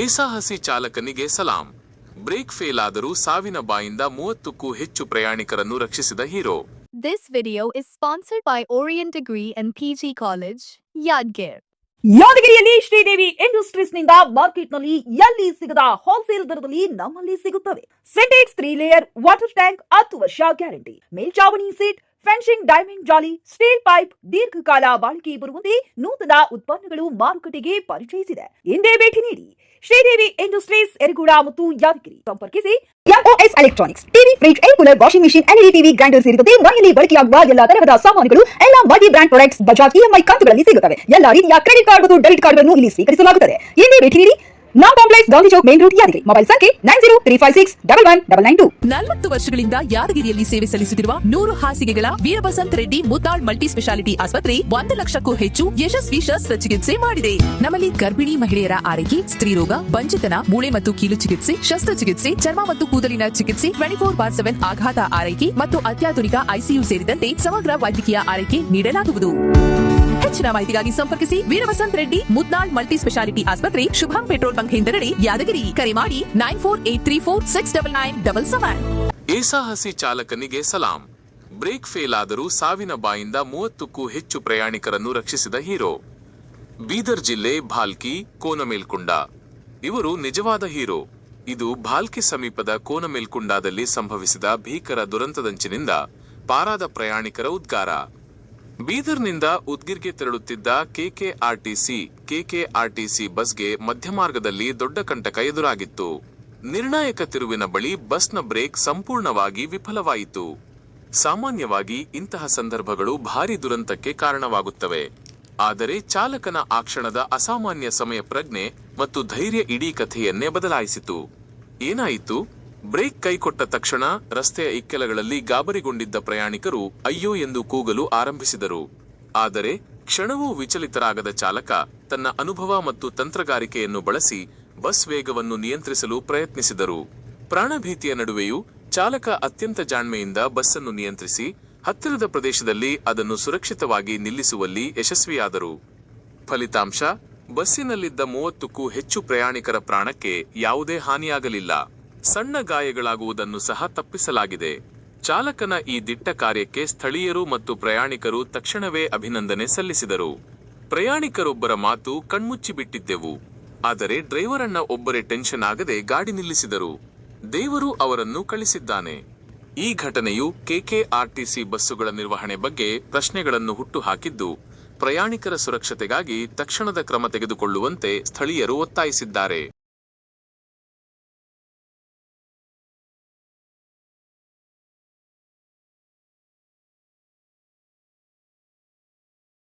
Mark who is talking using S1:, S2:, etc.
S1: ಏಸಾಹಸಿ ಚಾಲಕನಿಗೆ ಸಲಾಂ. Break fail ಆದರೂ ಸಾವಿನ ಬಾಯಿಂದ ಮೂವತ್ತಕ್ಕೂ ಹೆಚ್ಚು ಪ್ರಯಾಣಿಕರನ್ನು ರಕ್ಷಿಸಿದ hero.
S2: This video is sponsored by Orient degree and PG college Yadgir.
S3: ಯಾದಗಿರಿಯಲ್ಲಿ ಶ್ರೀದೇವಿ ಇಂಡಸ್ಟ್ರೀಸ್ನಿಂದ ಮಾರ್ಕೆಟ್ನಲ್ಲಿ ಎಲ್ಲಿ ಸಿಗದ ಹೋಲ್ಸೇಲ್ ದರದಲ್ಲಿ ನಮ್ಮಲ್ಲಿ ಸಿಗುತ್ತವೆ. Sintex three layer water tank ಹತ್ತು ವರ್ಷ ಗ್ಯಾರಂಟಿ. ಮೇಲ್ಚಾವಣಿ ಸೀಟ್ ಫೆನ್ಸಿಂಗ್ ಡೈಮಂಡ್ ಜಾಲಿ ಸ್ಟೀಲ್ ಪೈಪ್ ದೀರ್ಘಕಾಲ ಬಾಳಿಕೆ ಬರುವಂತೆ ನೂತನ ಉತ್ಪನ್ನಗಳು ಮಾರುಕಟ್ಟೆಗೆ ಪರಿಚಯಿಸಿದೆ. ಎಂದೇ ಭೇಟಿ ನೀಡಿ. ಶ್ರೀದೇವಿ, ಇಂಡಸ್ಟ್ರೀಸ್, ಎರಿಗೂಡ ಮತ್ತು ಯಾದಗಿರಿ ಸಂಪರ್ಕಿಸಿ MOS electronics, TV, fridge air cooler washing machine, LED TV, grinder ಸೇರಿದಂತೆ ಮನೆಯಲ್ಲಿ ಬಳಕೆಯಾಗುವ ಎಲ್ಲಾ ತರಹದ ಸಾಮಾನುಗಳು, ಎಲ್ಲಾ multi brand products, Bajaj EMI ಕಂತುಗಳಲ್ಲಿ ಸಿಗುತ್ತವೆ. ಎಲ್ಲಾ ರೀತಿಯ ಕ್ರೆಡಿಟ್ ಕಾರ್ಡ್ ಮತ್ತು ಡೆಬಿಟ್ ಕಾರ್ಡ್ಗಳನ್ನು ಇಲ್ಲಿ ಸ್ವೀಕರಿಸಲಾಗುತ್ತದೆ. ಇಲ್ಲಿ ಭೇಟಿ ನೀಡಿ ನಾನ್ complex Gandhi Chowk main road Yadgiri mobile ಸಂಖ್ಯೆ nine zero three five six double one double nine two
S4: ನಲವತ್ತು ವರ್ಷಗಳಿಂದ ಯಾದಗಿರಿಯಲ್ಲಿ ಸೇವೆ ಸಲ್ಲಿಸುತ್ತಿರುವ ನೂರು ಹಾಸಿಗೆಗಳ ವೀರಬಸಂತ ರೆಡ್ಡಿ ಮುದ್ದಾಳ್ ಮಲ್ಟಿ ಸ್ಪೆಷಾಲಿಟಿ ಆಸ್ಪತ್ರೆ ಒಂದು ಲಕ್ಷಕ್ಕೂ ಹೆಚ್ಚು ಯಶಸ್ವಿ ಶಸ್ತ್ರಚಿಕಿತ್ಸೆ ಮಾಡಿದೆ. ನಮ್ಮಲ್ಲಿ ಗರ್ಭಿಣಿ ಮಹಿಳೆಯರ ಆರೈಕೆ ಸ್ತ್ರೀರೋಗ ಬಂಜತನ ಮೂಳೆ ಮತ್ತು ಕೀಲು ಚಿಕಿತ್ಸೆ ಶಸ್ತ್ರಚಿಕಿತ್ಸೆ ಚರ್ಮ ಮತ್ತು ಕೂದಲಿನ ಚಿಕಿತ್ಸೆ ಟ್ವೆಂಟಿ ಫೋರ್ ಬಾರ್ ಸೆವೆನ್ ಆಘಾತ ಆರೈಕೆ ಮತ್ತು ಅತ್ಯಾಧುನಿಕ ಐಸಿಯು ಸೇರಿದಂತೆ ಸಮಗ್ರ ವೈದ್ಯಕೀಯ ಆರೈಕೆ ನೀಡಲಾಗುವುದು. ಹೆಚ್ಚಿನ ಮಾಹಿತಿಗಾಗಿ ಸಂಪರ್ಕಿಸಿ ವೀರವಸಂತ್ ರೆಡ್ಡಿ ಮುದ್ನಾಳ್ ಮಲ್ಟಿ ಸ್ಪೆಷಾಲಿಟಿ ಆಸ್ಪತ್ರೆ, ಶುಭಂ ಪೆಟ್ರೋಲ್ ಬಂಕ್ ಹಿಂದೆರಡಿ ಯಾದಗಿರಿ. ಕರೆ ಮಾಡಿ nine four eight three four six double nine double seven.
S1: ಏಸಾಹಸಿ ಚಾಲಕನಿಗೆ ಸಲಾಂ. ಬ್ರೇಕ್ ಫೇಲ್ ಆದರೂ ಸಾವಿನ ಬಾಯಿಂದ ಮೂವತ್ತಕ್ಕೂ ಹೆಚ್ಚು ಪ್ರಯಾಣಿಕರನ್ನು ರಕ್ಷಿಸಿದ ಹೀರೋ. ಬೀದರ್ ಜಿಲ್ಲೆ ಭಾಲ್ಕಿ, ಕೋನಮೇಲ್ಕುಂಡ. ಇವರು ನಿಜವಾದ ಹೀರೋ. ಇದು ಭಾಲ್ಕಿ ಸಮೀಪದ ಕೋನಮೇಲ್ಕುಂಡದಲ್ಲಿ ಸಂಭವಿಸಿದ ಭೀಕರ ದುರಂತದಂಚಿನಿಂದ ಪಾರಾದ ಪ್ರಯಾಣಿಕರ ಉದ್ಗಾರ. ಬೀದರ್ನಿಂದ ಉದ್ಗಿರ್ಗೆ ತೆರಳುತ್ತಿದ್ದ ಕೆಕೆಆರ್ಟಿಸಿ ಕೆಕೆಆರ್ಟಿಸಿ ಬಸ್ಗೆ ಮಧ್ಯಮಾರ್ಗದಲ್ಲಿ ದೊಡ್ಡ ಕಂಟಕ ಎದುರಾಗಿತ್ತು. ನಿರ್ಣಾಯಕ ತಿರುವಿನ ಬಳಿ ಬಸ್ನ ಬ್ರೇಕ್ ಸಂಪೂರ್ಣವಾಗಿ ವಿಫಲವಾಯಿತು. ಸಾಮಾನ್ಯವಾಗಿ ಇಂತಹ ಸಂದರ್ಭಗಳು ಭಾರಿ ದುರಂತಕ್ಕೆ ಕಾರಣವಾಗುತ್ತವೆ. ಆದರೆ ಚಾಲಕನ ಆ ಕ್ಷಣದ ಅಸಾಮಾನ್ಯ ಸಮಯ ಪ್ರಜ್ಞೆ ಮತ್ತು ಧೈರ್ಯ ಇಡೀ ಕಥೆಯನ್ನೇ ಬದಲಾಯಿಸಿತು. ಏನಾಯಿತು? ಬ್ರೇಕ್ ಕೈಕೊಟ್ಟ ತಕ್ಷಣ ರಸ್ತೆಯ ಇಕ್ಕೆಲಗಳಲ್ಲಿ ಗಾಬರಿಗೊಂಡಿದ್ದ ಪ್ರಯಾಣಿಕರು ಅಯ್ಯೋ ಎಂದು ಕೂಗಲು ಆರಂಭಿಸಿದರು. ಆದರೆ ಕ್ಷಣವೂ ವಿಚಲಿತರಾಗದ ಚಾಲಕ ತನ್ನ ಅನುಭವ ಮತ್ತು ತಂತ್ರಗಾರಿಕೆಯನ್ನು ಬಳಸಿ ಬಸ್ ವೇಗವನ್ನು ನಿಯಂತ್ರಿಸಲು ಪ್ರಯತ್ನಿಸಿದರು. ಪ್ರಾಣಭೀತಿಯ ನಡುವೆಯೂ ಚಾಲಕ ಅತ್ಯಂತ ಜಾಣ್ಮೆಯಿಂದ ಬಸ್ಸನ್ನು ನಿಯಂತ್ರಿಸಿ ಹತ್ತಿರದ ಪ್ರದೇಶದಲ್ಲಿ ಅದನ್ನು ಸುರಕ್ಷಿತವಾಗಿ ನಿಲ್ಲಿಸುವಲ್ಲಿ ಯಶಸ್ವಿಯಾದರು. ಫಲಿತಾಂಶ, ಬಸ್ಸಿನಲ್ಲಿದ್ದ ಮೂವತ್ತಕ್ಕೂ ಹೆಚ್ಚು ಪ್ರಯಾಣಿಕರ ಪ್ರಾಣಕ್ಕೆ ಯಾವುದೇ ಹಾನಿಯಾಗಲಿಲ್ಲ. ಸಣ್ಣ ಗಾಯಗಳಾಗುವುದನ್ನು ಸಹ ತಪ್ಪಿಸಲಾಗಿದೆ. ಚಾಲಕನ ಈ ದಿಟ್ಟ ಕಾರ್ಯಕ್ಕೆ ಸ್ಥಳೀಯರು ಮತ್ತು ಪ್ರಯಾಣಿಕರು ತಕ್ಷಣವೇ ಅಭಿನಂದನೆ ಸಲ್ಲಿಸಿದರು. ಪ್ರಯಾಣಿಕರೊಬ್ಬರ ಮಾತು ಕಣ್ಮುಚ್ಚಿ ಬಿಟ್ಟಿದ್ದೆವು. ಆದರೆ ಡ್ರೈವರನ್ನ ಒಬ್ಬರೇ ಟೆನ್ಷನ್ ಆಗದೆ ಗಾಡಿ ನಿಲ್ಲಿಸಿದರು. ದೇವರು ಅವರನ್ನು ಕಳಿಸಿದ್ದಾನೆ. ಈ ಘಟನೆಯು ಕೆಕೆಆರ್ಟಿಸಿ ಬಸ್ಸುಗಳ ನಿರ್ವಹಣೆ ಬಗ್ಗೆ ಪ್ರಶ್ನೆಗಳನ್ನು ಹುಟ್ಟುಹಾಕಿದ್ದು, ಪ್ರಯಾಣಿಕರ ಸುರಕ್ಷತೆಗಾಗಿ ತಕ್ಷಣದ ಕ್ರಮ ತೆಗೆದುಕೊಳ್ಳುವಂತೆ ಸ್ಥಳೀಯರು ಒತ್ತಾಯಿಸಿದ್ದಾರೆ.